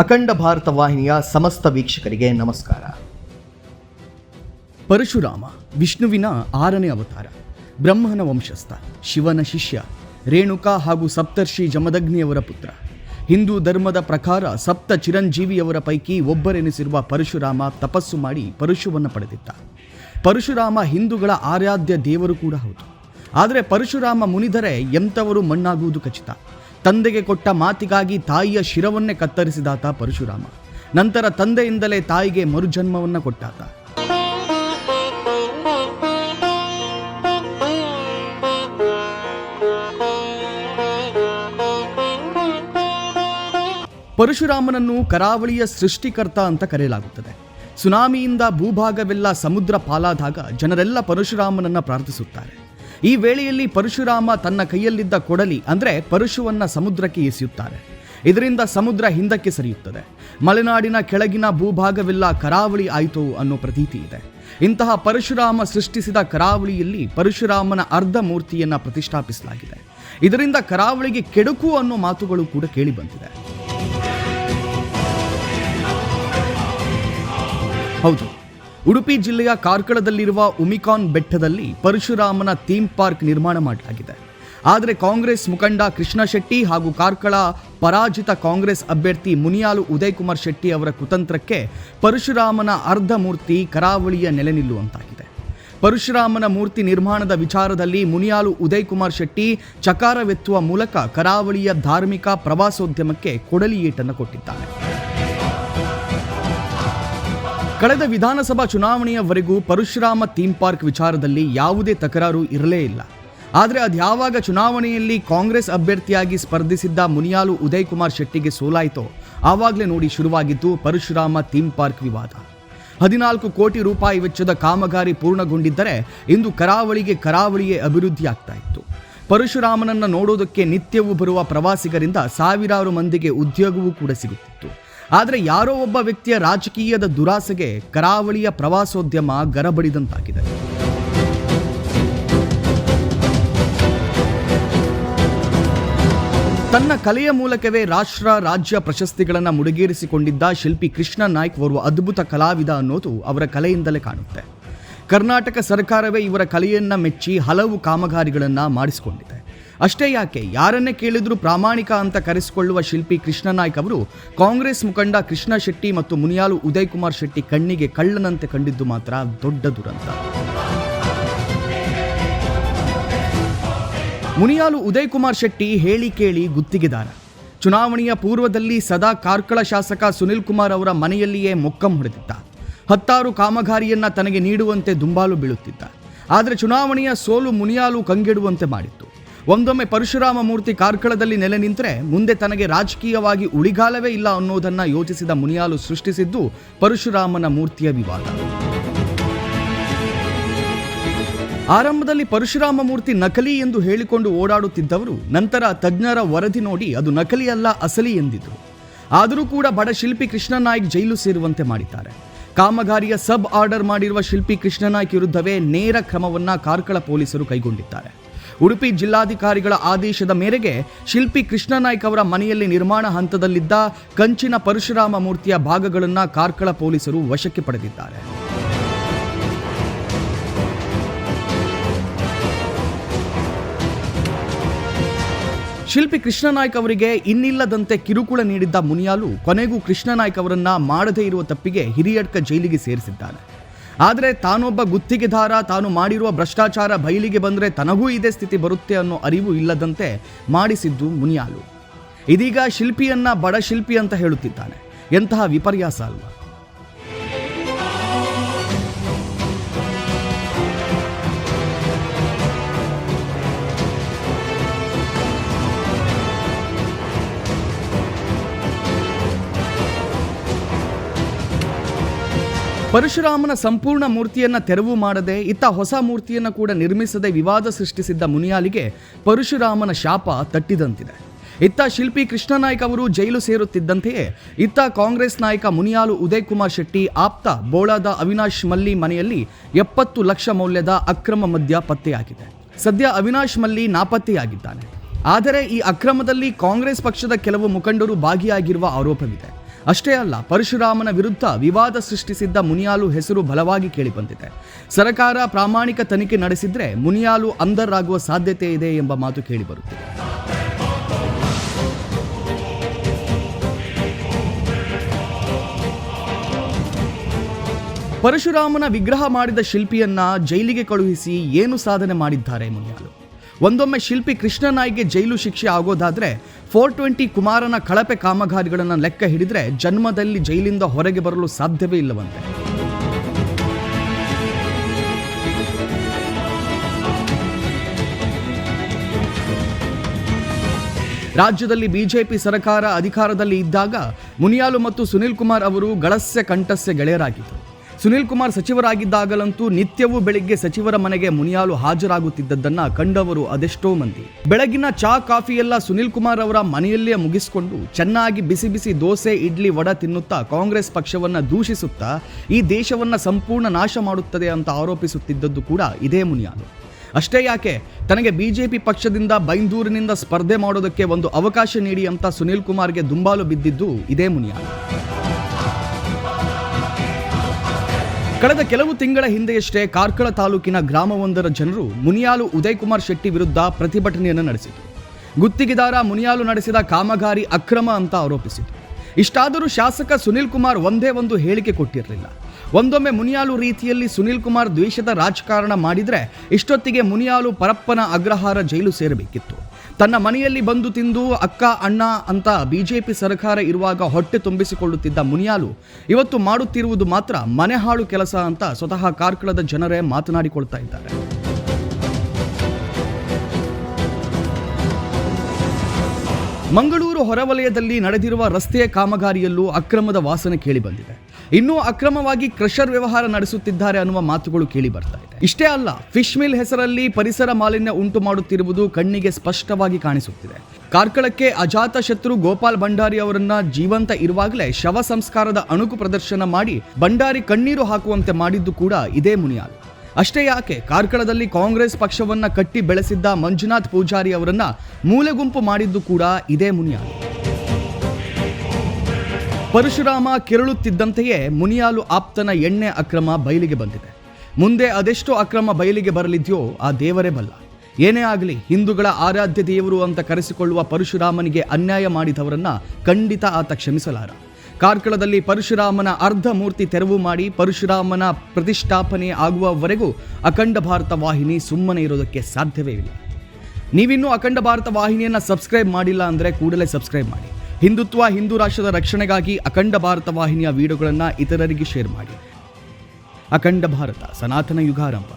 ಅಖಂಡ ಭಾರತ ವಾಹಿನಿಯ ಸಮಸ್ತ ವೀಕ್ಷಕರಿಗೆ ನಮಸ್ಕಾರ. ಪರಶುರಾಮ, ವಿಷ್ಣುವಿನ ಆರನೇ ಅವತಾರ, ಬ್ರಹ್ಮನ ವಂಶಸ್ಥ, ಶಿವನ ಶಿಷ್ಯ, ರೇಣುಕಾ ಹಾಗೂ ಸಪ್ತರ್ಷಿ ಜಮದಗ್ನಿಯವರ ಪುತ್ರ. ಹಿಂದೂ ಧರ್ಮದ ಪ್ರಕಾರ ಸಪ್ತ ಚಿರಂಜೀವಿಯವರ ಪೈಕಿ ಒಬ್ಬರೆನಿಸಿರುವ ಪರಶುರಾಮ ತಪಸ್ಸು ಮಾಡಿ ಪರಶುವನ್ನು ಪಡೆದಿದ್ದ. ಪರಶುರಾಮ ಹಿಂದೂಗಳ ಆರಾಧ್ಯ ದೇವರು ಕೂಡ ಹೌದು. ಆದರೆ ಪರಶುರಾಮ ಮುನಿದರೆ ಎಂಥವರು ಮಣ್ಣಾಗುವುದು ಖಚಿತ. ತಂದೆಗೆ ಕೊಟ್ಟ ಮಾತಿಗಾಗಿ ತಾಯಿಯ ಶಿರವನ್ನೇ ಕತ್ತರಿಸಿದಾತ ಪರಶುರಾಮ. ನಂತರ ತಂದೆಯಿಂದಲೇ ತಾಯಿಗೆ ಮರುಜನ್ಮವನ್ನು ಕೊಟ್ಟಾತ. ಪರಶುರಾಮನನ್ನು ಕರಾವಳಿಯ ಸೃಷ್ಟಿಕರ್ತ ಅಂತ ಕರೆಯಲಾಗುತ್ತದೆ. ಸುನಾಮಿಯಿಂದ ಭೂಭಾಗವೆಲ್ಲ ಸಮುದ್ರ ಪಾಲಾದಾಗ ಜನರೆಲ್ಲ ಪರಶುರಾಮನನ್ನು ಪ್ರಾರ್ಥಿಸುತ್ತಾರೆ. ಈ ವೇಳೆಯಲ್ಲಿ ಪರಶುರಾಮ ತನ್ನ ಕೈಯಲ್ಲಿದ್ದ ಕೊಡಲಿ, ಅಂದರೆ ಪರಶುವನ್ನು ಸಮುದ್ರಕ್ಕೆ ಎಸೆಯುತ್ತಾರೆ. ಇದರಿಂದ ಸಮುದ್ರ ಹಿಂದಕ್ಕೆ ಸರಿಯುತ್ತದೆ. ಮಲೆನಾಡಿನ ಕೆಳಗಿನ ಭೂಭಾಗವೆಲ್ಲ ಕರಾವಳಿ ಆಯಿತು ಅನ್ನೋ ಪ್ರತೀತಿ ಇದೆ. ಇಂತಹ ಪರಶುರಾಮ ಸೃಷ್ಟಿಸಿದ ಕರಾವಳಿಯಲ್ಲಿ ಪರಶುರಾಮನ ಅರ್ಧ ಮೂರ್ತಿಯನ್ನು ಪ್ರತಿಷ್ಠಾಪಿಸಲಾಗಿದೆ. ಇದರಿಂದ ಕರಾವಳಿಗೆ ಕೆಡುಕು ಅನ್ನೋ ಮಾತುಗಳು ಕೂಡ ಕೇಳಿಬಂದಿದೆ ಹೌದು. ಉಡುಪಿ ಜಿಲ್ಲೆಯ ಕಾರ್ಕಳದಲ್ಲಿರುವ ಉಮಿಕಾನ್ ಬೆಟ್ಟದಲ್ಲಿ ಪರಶುರಾಮನ ಥೀಮ್ ಪಾರ್ಕ್ ನಿರ್ಮಾಣ ಮಾಡಲಾಗಿದೆ. ಆದರೆ ಕಾಂಗ್ರೆಸ್ ಮುಖಂಡ ಕೃಷ್ಣ ಶೆಟ್ಟಿ ಹಾಗೂ ಕಾರ್ಕಳ ಪರಾಜಿತ ಕಾಂಗ್ರೆಸ್ ಅಭ್ಯರ್ಥಿ ಮುನಿಯಾಲು ಉದಯ್ ಕುಮಾರ್ ಶೆಟ್ಟಿ ಅವರ ಕುತಂತ್ರಕ್ಕೆ ಪರಶುರಾಮನ ಅರ್ಧ ಮೂರ್ತಿ ಕರಾವಳಿಯ ನೆಲೆ ನಿಲ್ಲುವಂತಾಗಿದೆ. ಪರಶುರಾಮನ ಮೂರ್ತಿ ನಿರ್ಮಾಣದ ವಿಚಾರದಲ್ಲಿ ಮುನಿಯಾಲು ಉದಯ್ ಕುಮಾರ್ ಶೆಟ್ಟಿ ಚಕಾರವೆತ್ತುವ ಮೂಲಕ ಕರಾವಳಿಯ ಧಾರ್ಮಿಕ ಪ್ರವಾಸೋದ್ಯಮಕ್ಕೆ ಕೊಡಲಿ ಕೊಟ್ಟಿದ್ದಾರೆ. ಕಳೆದ ವಿಧಾನಸಭಾ ಚುನಾವಣೆಯವರೆಗೂ ಪರಶುರಾಮ ಥೀಮ್ ಪಾರ್ಕ್ ವಿಚಾರದಲ್ಲಿ ಯಾವುದೇ ತಕರಾರು ಇರಲೇ ಇಲ್ಲ. ಆದರೆ ಅದ್ಯಾವಾಗ ಚುನಾವಣೆಯಲ್ಲಿ ಕಾಂಗ್ರೆಸ್ ಅಭ್ಯರ್ಥಿಯಾಗಿ ಸ್ಪರ್ಧಿಸಿದ್ದ ಮುನಿಯಾಲು ಉದಯ್ ಕುಮಾರ್ ಶೆಟ್ಟಿಗೆ ಸೋಲಾಯಿತೋ, ಆವಾಗಲೇ ನೋಡಿ ಶುರುವಾಗಿತ್ತು ಪರಶುರಾಮ ಥೀಮ್ ಪಾರ್ಕ್ ವಿವಾದ. ಹದಿನಾಲ್ಕು ಕೋಟಿ ರೂಪಾಯಿ ವೆಚ್ಚದ ಕಾಮಗಾರಿ ಪೂರ್ಣಗೊಂಡಿದ್ದರೆ ಇಂದು ಕರಾವಳಿಗೆ ಕರಾವಳಿಯೇ ಅಭಿವೃದ್ಧಿ ಆಗ್ತಾ ಇತ್ತು. ಪರಶುರಾಮನನ್ನು ನೋಡೋದಕ್ಕೆ ನಿತ್ಯವೂ ಬರುವ ಪ್ರವಾಸಿಗರಿಂದ ಸಾವಿರಾರು ಮಂದಿಗೆ ಉದ್ಯೋಗವೂ ಕೂಡ ಸಿಗುತ್ತಿತ್ತು. ಆದರೆ ಯಾರೋ ಒಬ್ಬ ವ್ಯಕ್ತಿಯ ರಾಜಕೀಯದ ದುರಾಸೆಗೆ ಕರಾವಳಿಯ ಪ್ರವಾಸೋದ್ಯಮ ಗರಬಡಿದಂತಾಗಿದೆ. ತನ್ನ ಕಲೆಯ ಮೂಲಕವೇ ರಾಷ್ಟ್ರ, ರಾಜ್ಯ ಪ್ರಶಸ್ತಿಗಳನ್ನು ಮುಡಿಗೇರಿಸಿಕೊಂಡಿದ್ದ ಶಿಲ್ಪಿ ಕೃಷ್ಣ ನಾಯ್ಕ್ ಓರ್ವ ಅದ್ಭುತ ಕಲಾವಿದ ಅನ್ನೋದು ಅವರ ಕಲೆಯಿಂದಲೇ ಕಾಣುತ್ತೆ. ಕರ್ನಾಟಕ ಸರ್ಕಾರವೇ ಇವರ ಕಲೆಯನ್ನ ಮೆಚ್ಚಿ ಹಲವು ಕಾಮಗಾರಿಗಳನ್ನು ಮಾಡಿಸಿಕೊಂಡಿದೆ. ಅಷ್ಟೇ ಯಾಕೆ? ಯಾರನ್ನೇ ಕೇಳಿದ್ರೂ ಪ್ರಾಮಾಣಿಕ ಅಂತ ಕರೆಸಿಕೊಳ್ಳುವ ಶಿಲ್ಪಿ ಕೃಷ್ಣನಾಯ್ಕ ಅವರು ಕಾಂಗ್ರೆಸ್ ಮುಖಂಡ ಕೃಷ್ಣ ಶೆಟ್ಟಿ ಮತ್ತು ಮುನಿಯಾಲು ಉದಯ್ ಕುಮಾರ್ ಶೆಟ್ಟಿ ಕಣ್ಣಿಗೆ ಕಳ್ಳನಂತೆ ಕಂಡಿದ್ದು ಮಾತ್ರ ದೊಡ್ಡ ದುರಂತ. ಮುನಿಯಾಲು ಉದಯ್ ಕುಮಾರ್ ಶೆಟ್ಟಿ ಹೇಳಿ ಕೇಳಿ ಗುತ್ತಿಗೆದಾರ. ಚುನಾವಣೆಯ ಪೂರ್ವದಲ್ಲಿ ಸದಾ ಕಾರ್ಕಳ ಶಾಸಕ ಸುನಿಲ್ ಕುಮಾರ್ ಅವರ ಮನೆಯಲ್ಲಿಯೇ ಮೊಕ್ಕಂ ಹೊಡೆದಿದ್ದ. ಹತ್ತಾರು ಕಾಮಗಾರಿಯನ್ನ ತನಗೆ ನೀಡುವಂತೆ ದುಂಬಾಲು ಬೀಳುತ್ತಿದ್ದ. ಆದರೆ ಚುನಾವಣೆಯ ಸೋಲು ಮುನಿಯಾಲು ಕಂಗೆಡುವಂತೆ ಮಾಡಿತ್ತು ಒಂದೊಮ್ಮೆ ಪರಶುರಾಮ ಮೂರ್ತಿ ಕಾರ್ಕಳದಲ್ಲಿ ನೆಲೆ ನಿಂತರೆ ಮುಂದೆ ತನಗೆ ರಾಜಕೀಯವಾಗಿ ಉಳಿಗಾಲವೇ ಇಲ್ಲ ಅನ್ನೋದನ್ನ ಯೋಚಿಸಿದ ಮುನಿಯಾಲು ಸೃಷ್ಟಿಸಿದ್ದು ಪರಶುರಾಮನ ಮೂರ್ತಿಯ ವಿವಾದ. ಆರಂಭದಲ್ಲಿ ಪರಶುರಾಮ ಮೂರ್ತಿ ನಕಲಿ ಎಂದು ಹೇಳಿಕೊಂಡು ಓಡಾಡುತ್ತಿದ್ದವರು ನಂತರ ತಜ್ಞರ ವರದಿ ನೋಡಿ ಅದು ನಕಲಿ ಅಲ್ಲ ಅಸಲಿ ಎಂದಿದ್ರು. ಆದರೂ ಕೂಡ ಬಡ ಶಿಲ್ಪಿ ಕೃಷ್ಣನಾಯ್ಕ್ ಜೈಲು ಸೇರುವಂತೆ ಮಾಡಿದ್ದಾರೆ. ಕಾಮಗಾರಿಯ ಸಬ್ ಆರ್ಡರ್ ಮಾಡಿರುವ ಶಿಲ್ಪಿ ಕೃಷ್ಣ ನಾಯ್ಕ್ ವಿರುದ್ಧವೇ ನೇರ ಕ್ರಮವನ್ನ ಕಾರ್ಕಳ ಪೊಲೀಸರು ಕೈಗೊಂಡಿದ್ದಾರೆ. ಉಡುಪಿ ಜಿಲ್ಲಾಧಿಕಾರಿಗಳ ಆದೇಶದ ಮೇರೆಗೆ ಶಿಲ್ಪಿ ಕೃಷ್ಣನಾಯ್ಕ ಅವರ ಮನೆಯಲ್ಲಿ ನಿರ್ಮಾಣ ಹಂತದಲ್ಲಿದ್ದ ಕಂಚಿನ ಪರಶುರಾಮ ಮೂರ್ತಿಯ ಭಾಗಗಳನ್ನು ಕಾರ್ಕಳ ಪೊಲೀಸರು ವಶಕ್ಕೆ ಪಡೆದಿದ್ದಾರೆ. ಶಿಲ್ಪಿ ಕೃಷ್ಣ ನಾಯ್ಕ್ ಅವರಿಗೆ ಇನ್ನಿಲ್ಲದಂತೆ ಕಿರುಕುಳ ನೀಡಿದ್ದ ಮುನಿಯಾಲು ಕೊನೆಗೂ ಕೃಷ್ಣ ನಾಯ್ಕ್ ಅವರನ್ನ ಮಾಡದೇ ಇರುವ ತಪ್ಪಿಗೆ ಹಿರಿಯಡ್ಕ ಜೈಲಿಗೆ ಸೇರಿಸಿದ್ದಾನೆ ಆದರೆ ತಾನೊಬ್ಬ ಗುತ್ತಿಗೆದಾರ, ತಾನು ಮಾಡಿರುವ ಭ್ರಷ್ಟಾಚಾರ ಬಯಲಿಗೆ ಬಂದರೆ ತನಗೂ ಇದೇ ಸ್ಥಿತಿ ಬರುತ್ತೆ ಅನ್ನೋ ಅರಿವು ಇಲ್ಲದಂತೆ ಮಾಡಿಸಿದ್ದು ಮುನಿಯಾಲು. ಇದೀಗ ಶಿಲ್ಪಿಯನ್ನ ಬಡ ಶಿಲ್ಪಿ ಅಂತ ಹೇಳುತ್ತಿದ್ದಾನೆ. ಎಂತಹ ವಿಪರ್ಯಾಸ ಅಲ್ವಾ. ಪರಶುರಾಮನ ಸಂಪೂರ್ಣ ಮೂರ್ತಿಯನ್ನ ತೆರವು ಮಾಡದೆ ಇತ್ತ ಹೊಸ ಮೂರ್ತಿಯನ್ನ ಕೂಡ ನಿರ್ಮಿಸದೆ ವಿವಾದ ಸೃಷ್ಟಿಸಿದ್ದ ಮುನಿಯಾಲಿಗೆ ಪರಶುರಾಮನ ಶಾಪ ತಟ್ಟಿದಂತಿದೆ. ಇತ್ತ ಶಿಲ್ಪಿ ಕೃಷ್ಣನಾಯ್ಕ ಅವರು ಜೈಲು ಸೇರುತ್ತಿದ್ದಂತೆಯೇ ಇತ್ತ ಕಾಂಗ್ರೆಸ್ ನಾಯಕ ಮುನಿಯಾಲು ಉದಯ್ ಕುಮಾರ್ ಶೆಟ್ಟಿ ಆಪ್ತ ಬೋಳಾದ ಅವಿನಾಶ್ ಮಲ್ಲಿ ಮನೆಯಲ್ಲಿ ಎಪ್ಪತ್ತು ಲಕ್ಷ ಮೌಲ್ಯದ ಅಕ್ರಮ ಮದ್ಯ ಪತ್ತೆಯಾಗಿದೆ. ಸದ್ಯ ಅವಿನಾಶ್ ಮಲ್ಲಿ ನಾಪತ್ತೆಯಾಗಿದ್ದಾನೆ. ಆದರೆ ಈ ಅಕ್ರಮದಲ್ಲಿ ಕಾಂಗ್ರೆಸ್ ಪಕ್ಷದ ಕೆಲವು ಮುಖಂಡರು ಭಾಗಿಯಾಗಿರುವ ಆರೋಪವಿದೆ. ಅಷ್ಟೇ ಅಲ್ಲ, ಪರಶುರಾಮನ ವಿರುದ್ಧ ವಿವಾದ ಸೃಷ್ಟಿಸಿದ್ದ ಮುನಿಯಾಲು ಹೆಸರು ಬಲವಾಗಿ ಕೇಳಿಬಂದಿದೆ. ಸರ್ಕಾರ ಪ್ರಾಮಾಣಿಕ ತನಿಖೆ ನಡೆಸಿದ್ರೆ ಮುನಿಯಾಲು ಅಂಧರಾಗುವ ಸಾಧ್ಯತೆ ಇದೆ ಎಂಬ ಮಾತು ಕೇಳಿಬರುತ್ತಿದೆ. ಪರಶುರಾಮನ ವಿಗ್ರಹ ಮಾಡಿದ ಶಿಲ್ಪಿಯನ್ನ ಜೈಲಿಗೆ ಕಳುಹಿಸಿ ಏನು ಸಾಧನೆ ಮಾಡಿದ್ದಾರೆ ಮುನಿಯಾಲು? ಒಂದೊಮ್ಮೆ ಶಿಲ್ಪಿ ಕೃಷ್ಣನಾಯ್ಗೆ ಜೈಲು ಶಿಕ್ಷೆ ಆಗೋದಾದ್ರೆ ಫೋರ್ ಟ್ವೆಂಟಿ ಕುಮಾರನ ಕಳಪೆ ಕಾಮಗಾರಿಗಳನ್ನು ಲೆಕ್ಕ ಹಿಡಿದ್ರೆ ಜನ್ಮದಲ್ಲಿ ಜೈಲಿಂದ ಹೊರಗೆ ಬರಲು ಸಾಧ್ಯವೇ ಇಲ್ಲವಂತೆ. ರಾಜ್ಯದಲ್ಲಿ ಬಿಜೆಪಿ ಸರ್ಕಾರ ಅಧಿಕಾರದಲ್ಲಿ ಇದ್ದಾಗ ಮುನಿಯಾಲು ಮತ್ತು ಸುನಿಲ್ ಕುಮಾರ್ ಅವರು ಗಳಸ್ಯ ಕಂಠಸ್ಯ ಗೆಳೆಯರಾಗಿದ್ದರು. ಸುನಿಲ್ ಕುಮಾರ್ ಸಚಿವರಾಗಿದ್ದಾಗಲಂತೂ ನಿತ್ಯವೂ ಬೆಳಿಗ್ಗೆ ಸಚಿವರ ಮನೆಗೆ ಮುನಿಯಾಲು ಹಾಜರಾಗುತ್ತಿದ್ದದ್ದನ್ನ ಕಂಡವರು ಅದೆಷ್ಟೋ ಮಂದಿ. ಬೆಳಗಿನ ಚಾ, ಕಾಫಿ ಎಲ್ಲ ಸುನಿಲ್ ಕುಮಾರ್ ಅವರ ಮನೆಯಲ್ಲೇ ಮುಗಿಸಿಕೊಂಡು ಚೆನ್ನಾಗಿ ಬಿಸಿ ಬಿಸಿ ದೋಸೆ, ಇಡ್ಲಿ, ವಡ ತಿನ್ನುತ್ತಾ ಕಾಂಗ್ರೆಸ್ ಪಕ್ಷವನ್ನ ದೂಷಿಸುತ್ತಾ ಈ ದೇಶವನ್ನ ಸಂಪೂರ್ಣ ನಾಶ ಮಾಡುತ್ತದೆ ಅಂತ ಆರೋಪಿಸುತ್ತಿದ್ದದ್ದು ಕೂಡ ಇದೇ ಮುನಿಯಾಲು. ಅಷ್ಟೇ ಯಾಕೆ, ತನಗೆ ಬಿಜೆಪಿ ಪಕ್ಷದಿಂದ ಬೈಂದೂರಿನಿಂದ ಸ್ಪರ್ಧೆ ಮಾಡೋದಕ್ಕೆ ಒಂದು ಅವಕಾಶ ನೀಡಿ ಅಂತ ಸುನಿಲ್ ಕುಮಾರ್ಗೆ ದುಂಬಾಲು ಬಿದ್ದಿದ್ದು ಇದೇ ಮುನಿಯಾಲು. ಕಳೆದ ಕೆಲವು ತಿಂಗಳ ಹಿಂದೆಯಷ್ಟೇ ಕಾರ್ಕಳ ತಾಲೂಕಿನ ಗ್ರಾಮವೊಂದರ ಜನರು ಮುನಿಯಾಲು ಉದಯ್ ಕುಮಾರ್ ಶೆಟ್ಟಿ ವಿರುದ್ಧ ಪ್ರತಿಭಟನೆಯನ್ನು ನಡೆಸಿತು ಗುತ್ತಿಗೆದಾರ ಮುನಿಯಾಲು ನಡೆಸಿದ ಕಾಮಗಾರಿ ಅಕ್ರಮ ಅಂತ ಆರೋಪಿಸಿತು ಇಷ್ಟಾದರೂ ಶಾಸಕ ಸುನಿಲ್ ಕುಮಾರ್ ಒಂದೇ ಒಂದು ಹೇಳಿಕೆ ಕೊಟ್ಟಿರಲಿಲ್ಲ. ಒಂದೊಮ್ಮೆ ಮುನಿಯಾಲು ರೀತಿಯಲ್ಲಿ ಸುನಿಲ್ ಕುಮಾರ್ ದ್ವೇಷದ ರಾಜಕಾರಣ ಮಾಡಿದರೆ ಇಷ್ಟೊತ್ತಿಗೆ ಮುನಿಯಾಲು ಪರಪ್ಪನ ಅಗ್ರಹಾರ ಜೈಲು ಸೇರಬೇಕಿತ್ತು. ತನ್ನ ಮನೆಯಲ್ಲಿ ಬಂದು ತಿಂದು ಅಕ್ಕ, ಅಣ್ಣ ಅಂತ ಬಿಜೆಪಿ ಸರ್ಕಾರ ಇರುವಾಗ ಹೊಟ್ಟೆ ತುಂಬಿಸಿಕೊಳ್ಳುತ್ತಿದ್ದ ಮುನಿಯಾಲು ಇವತ್ತು ಮಾಡುತ್ತಿರುವುದು ಮಾತ್ರ ಮನೆ ಹಾಳು ಕೆಲಸ ಅಂತ ಸ್ವತಃ ಕಾರ್ಕಳದ ಜನರೇ ಮಾತನಾಡಿಕೊಳ್ತಾ ಇದ್ದಾರೆ. ಮಂಗಳೂರು ಹೊರವಲಯದಲ್ಲಿ ನಡೆದಿರುವ ರಸ್ತೆಯ ಕಾಮಗಾರಿಯಲ್ಲೂ ಅಕ್ರಮದ ವಾಸನೆ ಕೇಳಿಬಂದಿದೆ ಇನ್ನೂ ಅಕ್ರಮವಾಗಿ ಕ್ರಷರ್ ವ್ಯವಹಾರ ನಡೆಸುತ್ತಿದ್ದಾರೆ ಅನ್ನುವ ಮಾತುಗಳು ಕೇಳಿ ಬರ್ತಾ ಇದೆ. ಇಷ್ಟೇ ಅಲ್ಲ, ಫಿಶ್ ಮಿಲ್ ಹೆಸರಲ್ಲಿ ಪರಿಸರ ಮಾಲಿನ್ಯ ಉಂಟು ಮಾಡುತ್ತಿರುವುದು ಕಣ್ಣಿಗೆ ಸ್ಪಷ್ಟವಾಗಿ ಕಾಣಿಸುತ್ತಿದೆ. ಕಾರ್ಕಳಕ್ಕೆ ಅಜಾತ ಶತ್ರು ಗೋಪಾಲ್ ಭಂಡಾರಿ ಅವರನ್ನ ಜೀವಂತ ಇರುವಾಗಲೇ ಶವ ಸಂಸ್ಕಾರದ ಅಣುಕು ಪ್ರದರ್ಶನ ಮಾಡಿ ಭಂಡಾರಿ ಕಣ್ಣೀರು ಹಾಕುವಂತೆ ಮಾಡಿದ್ದು ಕೂಡ ಇದೇ ಮುನಿಯಾಲು. ಅಷ್ಟೇ ಯಾಕೆ ಕಾರ್ಕಳದಲ್ಲಿ ಕಾಂಗ್ರೆಸ್ ಪಕ್ಷವನ್ನ ಕಟ್ಟಿ ಬೆಳೆಸಿದ್ದ ಮಂಜುನಾಥ್ ಪೂಜಾರಿ ಅವರನ್ನ ಮೂಲೆಗುಂಪು ಮಾಡಿದ್ದು ಕೂಡ ಇದೇ ಮುನಿಯಾಲು. ಪರಶುರಾಮ ಕೆರಳುತ್ತಿದ್ದಂತೆಯೇ ಮುನಿಯಾಲು ಆಪ್ತನ ಎಣ್ಣೆ ಅಕ್ರಮ ಬಯಲಿಗೆ ಬಂದಿದೆ. ಮುಂದೆ ಅದೆಷ್ಟು ಅಕ್ರಮ ಬಯಲಿಗೆ ಬರಲಿದೆಯೋ ಆ ದೇವರೇ ಬಲ್ಲ. ಏನೇ ಆಗಲಿ ಹಿಂದೂಗಳ ಆರಾಧ್ಯ ದೇವರು ಅಂತ ಕರೆಸಿಕೊಳ್ಳುವ ಪರಶುರಾಮನಿಗೆ ಅನ್ಯಾಯ ಮಾಡಿದವರನ್ನ ಖಂಡಿತ ಆತ ಕ್ಷಮಿಸಲಾರ. ಕಾರ್ಕಳದಲ್ಲಿ ಪರಶುರಾಮನ ಅರ್ಧ ಮೂರ್ತಿ ತೆರವು ಮಾಡಿ ಪರಶುರಾಮನ ಪ್ರತಿಷ್ಠಾಪನೆ ಆಗುವವರೆಗೂ ಅಖಂಡ ಭಾರತ ವಾಹಿನಿ ಸುಮ್ಮನೆ ಇರೋದಕ್ಕೆ ಸಾಧ್ಯವೇ ಇಲ್ಲ. ನೀವಿನ್ನೂ ಅಖಂಡ ಭಾರತ ವಾಹಿನಿಯನ್ನು ಸಬ್ಸ್ಕ್ರೈಬ್ ಮಾಡಿಲ್ಲ ಅಂದರೆ ಕೂಡಲೇ ಸಬ್ಸ್ಕ್ರೈಬ್ ಮಾಡಿ. ಹಿಂದುತ್ವ, ಹಿಂದೂ ರಾಷ್ಟ್ರದ ರಕ್ಷಣೆಗಾಗಿ ಅಖಂಡ ಭಾರತ ವಾಹಿನಿಯ ವಿಡಿಯೋಗಳನ್ನು ಇತರರಿಗೆ ಶೇರ್ ಮಾಡಿ. ಅಖಂಡ ಭಾರತ, ಸನಾತನ ಯುಗಾರಂಭ.